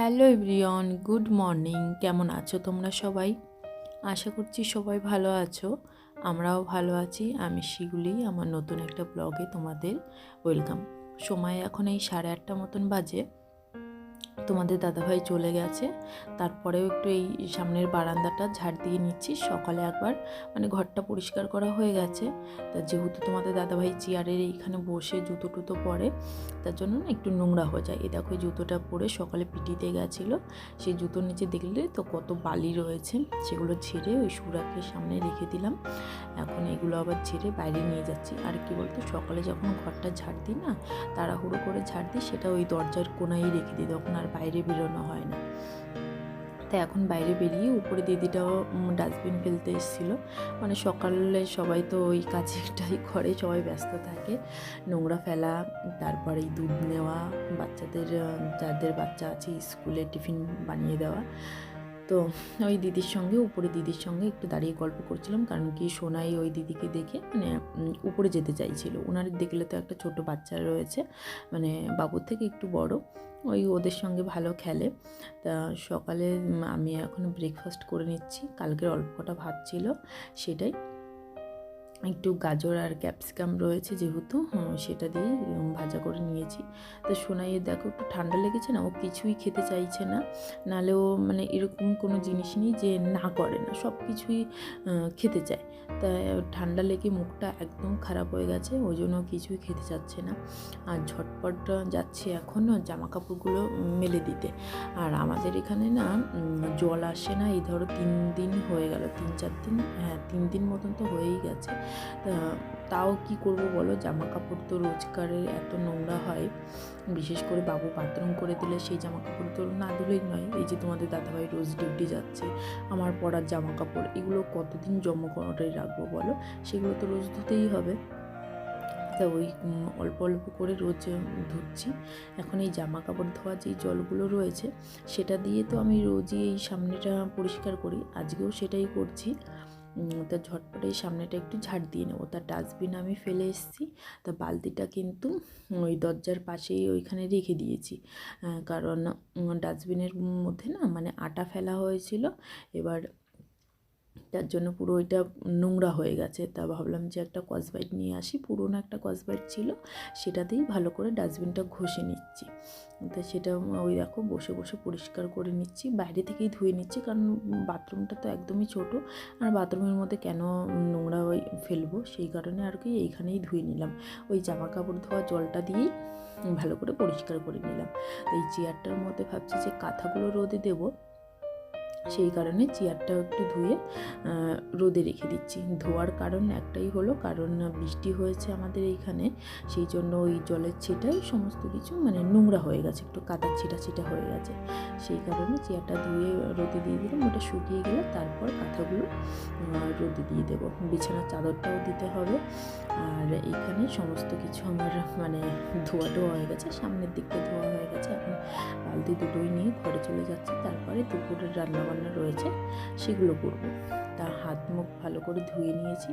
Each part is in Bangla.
Hello ইব্রিয়ন good morning. কেমন আছো তোমরা সবাই? আশা করছি সবাই ভালো আছো। আমরাও ভালো আছি। আমি শিগুলি, আমার নতুন একটা ব্লগে তোমাদের ওয়েলকাম। সময় এখন এই সাড়ে আটটা মতন বাজে। তোমাদের দাদাভাই চলে গেছে। তারপরেও একটু এই সামনের বারান্দাটা ঝাড় দিয়ে নিচ্ছি। সকালে একবার মানে ঘরটা পরিষ্কার করা হয়ে গেছে। তা যেহেতু তোমাদের দাদাভাই চেয়ারের এইখানে বসে জুতো টুতো পরে, তার জন্য না একটু নোংরা হয়ে যায়। এই দেখো জুতোটা পরে সকালে পিটিতে গেছিল। সেই জুতোর নিচে দেখলে তো কত বালি রয়েছে। সেগুলো ছেড়ে ওই সুরাকের সামনে রেখে দিলাম। এখন এগুলো আবার ছেড়ে বাইরে নিয়ে যাচ্ছি। আর কি বলতো, সকালে যখন ঘরটা ঝাড় দিই না, তাড়াহুড়ো করে ঝাড় দিই, সেটা ওই দরজার কোনায় রেখে দিই। তখন আর বাইরে বেরোনো হয় না। তো এখন বাইরে বেরিয়ে উপরে দিদিটাও ডাস্টবিন ফেলতে এসেছিল। মানে সকালে সবাই তো ওই কাজটাই করে, সবাই ব্যস্ত থাকে। নোংরা ফেলা, তারপরে দুধ নেওয়া, বাচ্চাদের, যাদের বাচ্চা আছে, স্কুলে টিফিন বানিয়ে দেওয়া। তো ওই দিদির সঙ্গে, উপরে দিদির সঙ্গে একটু দাঁড়িয়ে গল্প করছিলাম। কারণ কি, সোনাই ওই দিদিকে দেখে মানে উপরে যেতে চাইছিল। ওনার দেখলে তো একটা ছোট বাচ্চা রয়েছে মানে বাবুর থেকে একটু বড়। ওই ওদের সঙ্গে ভালো খেলে। তা সকালে আমি এখন ব্রেকফাস্ট করে নিচ্ছি। কালকের অল্প কটা ভাত ছিল, সেটাই। একটু গাজর আর ক্যাপসিকাম রয়েছে যেহেতু সেটা দিয়ে ভাজা করে নিয়েছি। তো সোনাইয়ে দেখো একটু ঠান্ডা লেগেছে না, ও কিছুই খেতে চাইছে না। নাহলে ও মানে এরকম কোনো জিনিস নেই যে না করে না সব কিছুই খেতে চায়। তা ঠান্ডা লেগে মুখটা একদম খারাপ হয়ে গেছে, ওই জন্য কিছুই খেতে চাচ্ছে না। আর ঝটপট যাচ্ছে এখন জামা কাপড়গুলো মেলে দিতে। আর আমাদের এখানে না জল আসে না, এই ধরো তিন দিন হয়ে গেল, তিন চার দিন হ্যাঁ তিন দিন মতন তো হয়েই গেছে। তাও কি করব বলো? জামা কাপড় তো রোজগারের এত নোংরা হয়। বিশেষ করে বাবু বাথরুম করে দিলে সেই জামা কাপড় তো না ধুলেই নয়। এই যে তোমাদের দাদাভাই রোজ ডিউটি যাচ্ছে, আমার পরার জামা কাপড় এগুলো কতদিন জমা করে রাখব বলো? সেগুলো তো রোজ ধুতেই হবে। তা ওই অল্প অল্প করে রোজ ধুচ্ছি। এখন এই জামা কাপড় ধোয়া যে জলগুলো রয়েছে, সেটা দিয়ে তো আমি রোজই এই সামনেটা পরিষ্কার করি। আজকেও সেটাই করছি। তা ঝটপট এই সামনেটা একটু ঝাড় দিয়ে নেব। তার ডাস্টবিন আমি ফেলে এসেছি, তা বালতিটা কিন্তু ওই দরজার পাশেই ওইখানে রেখে দিয়েছি। কারণ ডাস্টবিনের মধ্যে না মানে আটা ফেলা হয়েছিল, এবার তার জন্য পুরো ওইটা নোংরা হয়ে গেছে। তা ভাবলাম যে একটা কসবাইট নিয়ে আসি। পুরোনো একটা কসবাইট ছিল। সেটাতেই ভালো করে ডাস্টবিনটা ঘষে নিচ্ছি। তা সেটা ওই দেখো বসে বসে পরিষ্কার করে নিচ্ছি। বাইরে থেকেই ধুয়ে নিচ্ছি। কারণ বাথরুমটা তো একদমই ছোট। আর বাথরুমের মধ্যে কেন নোংরা ওই ফেলব? সেই কারণে আর কি এইখানেই ধুয়ে নিলাম। ওই জামা কাপড় ধোয়া জলটা দিয়েই ভালো করে পরিষ্কার করে নিলাম। এই চেয়ারটার মধ্যে ভাবছি যে কাঁথাগুলো রোদে দেবো। সেই কারণে চেয়ারটা একটু ধুয়ে রোদে রেখে দিচ্ছি। ধোয়ার কারণ একটাই হলো, কারণ বৃষ্টি হয়েছে আমাদের এইখানে, সেই জন্য ওই জলের ছিটাই সমস্ত কিছু মানে নোংরা হয়ে গেছে, একটু কাদার ছিটা ছিটা হয়ে গেছে। সেই কারণে চেয়ারটা ধুয়ে রোদে দিয়ে দিলাম, ওটা শুকিয়ে গেলে তারপর কাঁথাগুলো রোদে দিয়ে দেবো। বিছানার চাদরটাও দিতে হবে। আর এখানে সমস্ত কিছু আমার মানে ধোয়া ধোয়া হয়ে গেছে, সামনের দিকটা ধোয়া হয়ে গেছে। এখন বালতি দুটোই নিয়ে ঘরে চলে যাচ্ছি, তারপরে দুপুরের রান্না বান্না রয়েছে, সেগুলো করব। তা হাত মুখ ভালো করে ধুয়ে নিয়েছি।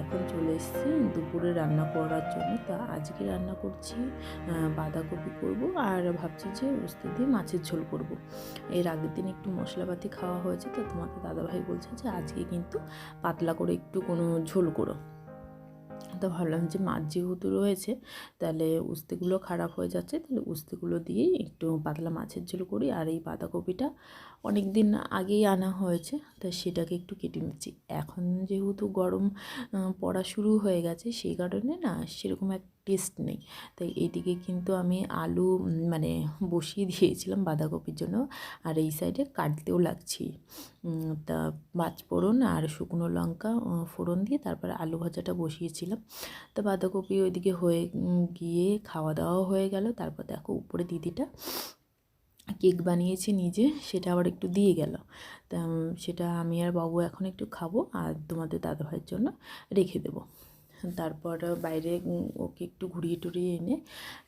এখন চলে এসেছি দুপুরে রান্না করার জন্য। তা আজকে রান্না করছি বাঁধাকপি করব আর ভাবছি যে উস্তে দিয়ে মাছের ঝোল করব। এর আগের দিন একটু মশলাপাতি খাওয়া হয়েছে, তো তোমাকে দাদাভাই বলছে যে আজকে কিন্তু পাতলা করে একটু কোনো ঝোল করো। তো ভাবলাম যে মাছ যেহেতু রয়েছে, তাহলে উস্তেগুলো খারাপ হয়ে যাচ্ছে, তাহলে উস্তেগুলো দিয়েই একটু পাতলা মাছের ঝোল করি। আর এই বাঁধাকপিটা অনেক দিন আগেই আনা হয়েছে, তো সেটাকে একটু কেটে নিচ্ছি। এখন যেহেতু গরম পড়া শুরু হয়ে গেছে, সেই কারণে না সেরকম এক টেস্ট নেই। তাই এইদিকে কিন্তু আমি আলু মানে বসিয়ে দিয়েছিলাম বাঁধাকপির জন্য, আর এই সাইডে কাটতেও লাগছি। তা পাঁচ ফোড়ন আর শুকনো লঙ্কা ফোড়ন দিয়ে তারপরে আলু ভাজাটা বসিয়েছিলাম। তা বাঁধাকপি ওইদিকে হয়ে গিয়ে খাওয়া দাওয়াও হয়ে গেল। তারপর দেখো উপরে দিদিটা কেক বানিয়েছে নিজে, সেটা আবার একটু দিয়ে গেল। তা সেটা আমি আর বাবু এখন একটু খাব আর তোমাদের দাদাভাইয়ের জন্য রেখে দেবো। তারপর বাইরে ওকে একটু ঘুরিয়ে টুরিয়ে এনে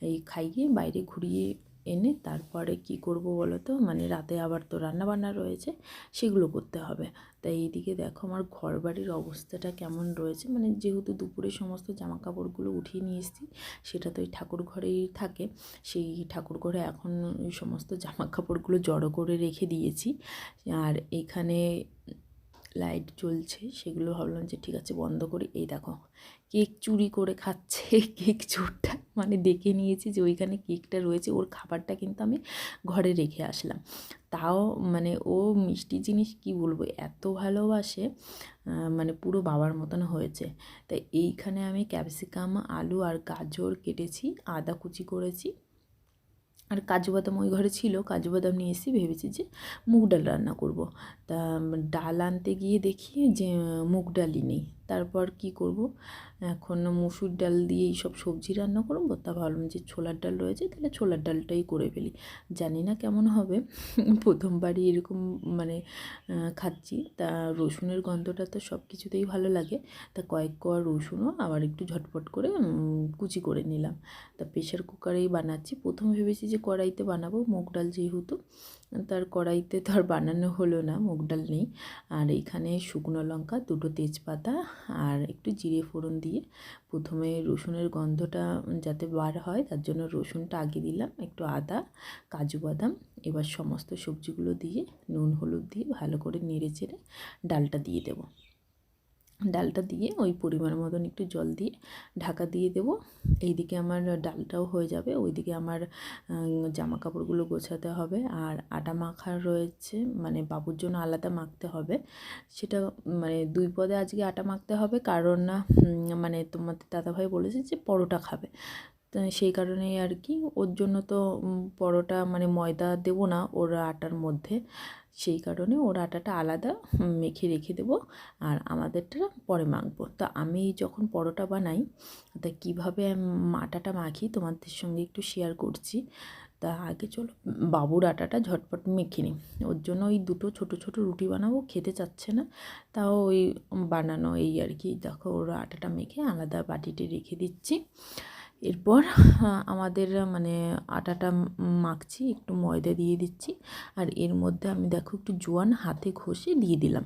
এই খাইয়ে বাইরে ঘুরিয়ে এনে তারপরে কি করব বলো তো মানে রাতে আবার তো রান্না বান্না রয়েছে, সেগুলো করতে হবে। তাই এইদিকে দেখো আমার ঘর বাড়ির অবস্থাটা কেমন রয়েছে। মানে যেহেতু দুপুরে সমস্ত জামা কাপড়গুলো উঠিয়ে নিয়ে এসেছি, সেটা তো ওই ঠাকুর ঘরেই থাকে। সেই ঠাকুর ঘরে এখন সমস্ত জামা কাপড়গুলো জড়ো করে রেখে দিয়েছি। আর এখানে লাইট জ্বলছে, সেগুলো ভাবলাম যে ঠিক আছে বন্ধ করি। এই দেখো, কেক চুরি করে খাচ্ছে, কেক চোরটা। মানে দেখে নিয়েছি যে ওইখানে কেকটা রয়েছে, ওর খাবারটা কিন্তু আমি ঘরে রেখে আসলাম। তাও মানে ও মিষ্টি জিনিস কি বলব, এত ভালোবাসে মানে পুরো বাবার মতন হয়েছে। তাই এইখানে আমি ক্যাপসিকাম, আলু আর গাজর কেটেছি, আদা কুচি করেছি। আর কাজু বাদাম ওই ঘরে ছিল, কাজু বাদাম নিয়ে এসে ভেবেছি যে মুগ ডাল রান্না করব। তা ডাল আনতে গিয়ে দেখি যে, মুগ ডালই নেই। তারপর কি করব? এখন মুসুর ডাল দিয়ে সব সবজি রান্না করব। তা ভাবলাম যে ছোলার ডাল রয়েছে, তাহলে ছোলার ডালটাই করে ফেলি। জানি না কেমন হবে। প্রথমবারই এরকম মানে খাচ্ছি। তা রসুনের গন্ধটা তো সব কিছুতেই ভালো লাগে। তা কয়েক কোয়া রসুনও আবার একটু ঝটপট করে কুচি করে নিলাম। তা প্রেশার কুকারেই বানাচ্ছি। প্রথম ভেবেছি যে কড়াইতে বানাবো। মুগ ডাল যেহেতু তার কড়াইতে তো আর বানানো হলো না, মুগ ডাল নেই। আর এখানে শুকনো লঙ্কা, দুটো তেজপাতা আর একটু জিরে ফোড়ন দিয়ে প্রথমে রসুনের গন্ধটা যাতে বার হয়, তার জন্য রসুনটা আগে দিলাম, একটু আদা, কাজু বাদাম, এবার সমস্ত সবজিগুলো দিয়ে নুন, হলুদ দিয়ে ভালো করে নেড়ে চেড়ে ডালটা দিয়ে দেবো। ডালটা দিয়ে ওই পরিমাণ মতন একটু জল দিয়ে ঢাকা দিয়ে দেবো। এইদিকে আমার ডালটাও হয়ে যাবে, ওইদিকে আমার জামা কাপড়গুলো গোছাতে হবে। আর আটা মাখা রয়েছে মানে বাবুর জন্য আলাদা মাখতে হবে। সেটা মানে দুই পদে আজকে আটা মাখতে হবে, কারণ না মানে তোমাদের দাদাভাই বলেছে যে পরোটা খাবে। সেই কারণেই আর কি, ওর জন্য তো পরোটা মানে ময়দা দেবো না ওর আটার মধ্যে। সেই কারণে ওর আটাটা আলাদা মেখে রেখে দেবো আর আমাদেরটা পরে মাখবো। তা আমি যখন পরোটা বানাই, তা কীভাবে আটাটা মাখি তোমাদের সঙ্গে একটু শেয়ার করছি। তা আগে চলো, বাবুর আটাটা ঝটপট মেখে নিই। ওর জন্য ওই দুটো ছোট ছোট রুটি বানাবো, খেতে চাচ্ছে না, তাও ওই বানানো এই আর কি। দেখো ওর আটাটা মেখে আলাদা বাটিতে রেখে দিচ্ছি। এরপর আমাদের মানে আটাটা মাখছি, একটু ময়দা দিয়ে দিচ্ছি। আর এর মধ্যে আমি দেখো একটু জোয়ান হাতে ঘষে দিয়ে দিলাম।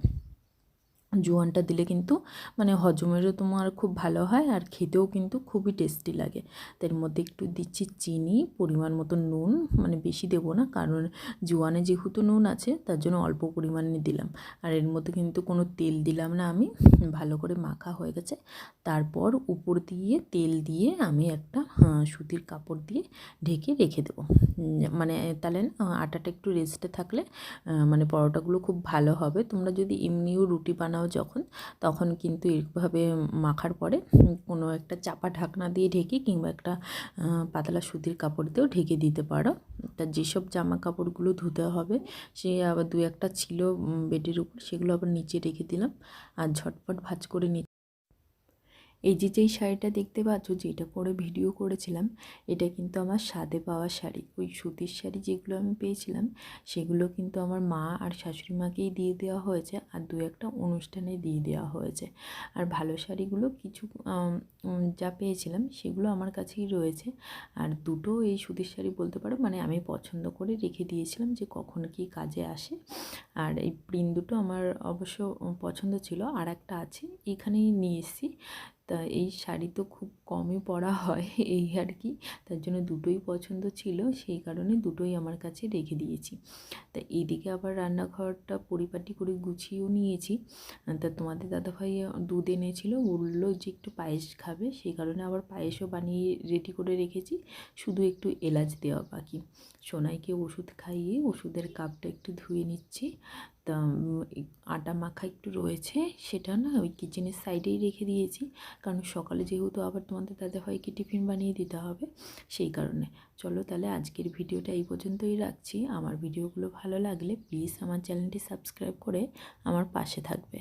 জোয়ানটা দিলে কিন্তু মানে হজমেরও তোমার খুব ভালো হয় আর খেতেও কিন্তু খুবই টেস্টি লাগে। তার মধ্যে একটু দিচ্ছি চিনি, পরিমাণ মতো নুন মানে বেশি দেবো না কারণ জোয়ানে যেহেতু নুন আছে তার জন্য অল্প পরিমাণে দিলাম। আর এর মধ্যে কিন্তু কোনো তেল দিলাম না আমি, ভালো করে মাখা হয়ে গেছে। তারপর উপর দিয়ে তেল দিয়ে আমি একটা সুতির কাপড় দিয়ে ঢেকে রেখে দেবো। মানে তাহলে আটাটা একটু রেস্টে থাকলে মানে পরোটাগুলো খুব ভালো হবে। তোমরা যদি এমনিও রুটি বানাও বানাও যখন, তখন কিন্তু এরকমভাবে মাখার পরে কোনো একটা চাপা ঢাকনা দিয়ে ঢেকে কিংবা একটা পাতলা সুতির কাপড় দিয়েও ঢেকে দিতে পারো। তা যেসব জামা কাপড়গুলো ধুতে হবে, সে আবার দু একটা ছিল বেডের উপর, সেগুলো আবার নিচে রেখে দিলাম। আর ঝটপট ভাজ করে নি এই যে, যেই শাড়িটা দেখতে পাচ্ছ, যেটা পরে ভিডিও করেছিলাম, এটা কিন্তু আমার স্বাদে পাওয়া শাড়ি। ওই সুতির শাড়ি যেগুলো আমি পেয়েছিলাম, সেগুলো কিন্তু আমার মা আর শাশুড়ি মাকেই দিয়ে দেওয়া হয়েছে আর দু একটা অনুষ্ঠানে দিয়ে দেওয়া হয়েছে। আর ভালো শাড়িগুলো কিছু যা পেয়েছিলাম, সেগুলো আমার কাছেই রয়েছে। আর দুটো এই সুতির শাড়ি বলতে পারো মানে আমি পছন্দ করে রেখে দিয়েছিলাম যে কখন কি কাজে আসে। আর এই প্রিন্ট দুটো আমার অবশ্য পছন্দ ছিল আর একটা আছে, এখানেই নিয়ে এসেছি। তা এই শাড়ি তো খুব কমই পরা হয়, এই আর কি। তার জন্য দুটোই পছন্দ ছিল, সেই কারণে দুটোই আমার কাছে রেখে দিয়েছি। তা এইদিকে আবার রান্নাঘরটা পরিপাটি করে গুছিয়েও নিয়েছি। তা তোমাদের দাদাভাই দুধ এনেছিল, বলল যে একটু পায়েস খাবে, সেই কারণে আবার পায়েসও বানিয়ে রেডি করে রেখেছি, শুধু একটু এলাচ দেওয়া বাকি। সোনাইকে ওষুধ খাইয়ে ওষুধের কাপটা একটু ধুয়ে নিচ্ছি। আটা মাখা একটু রয়েছে, সেটা না ওই কিচেনের সাইডেই রেখে দিয়েছি। কারণ সকালে যেহেতু আবার তোমাদের হয় কি টিফিন বানিয়ে দিতে হবে, সেই কারণে। চলো তাহলে আজকের ভিডিওটা এই পর্যন্তই রাখছি। আমার ভিডিওগুলো ভালো লাগলে প্লিজ আমার চ্যানেলটি সাবস্ক্রাইব করে আমার পাশে থাকবে।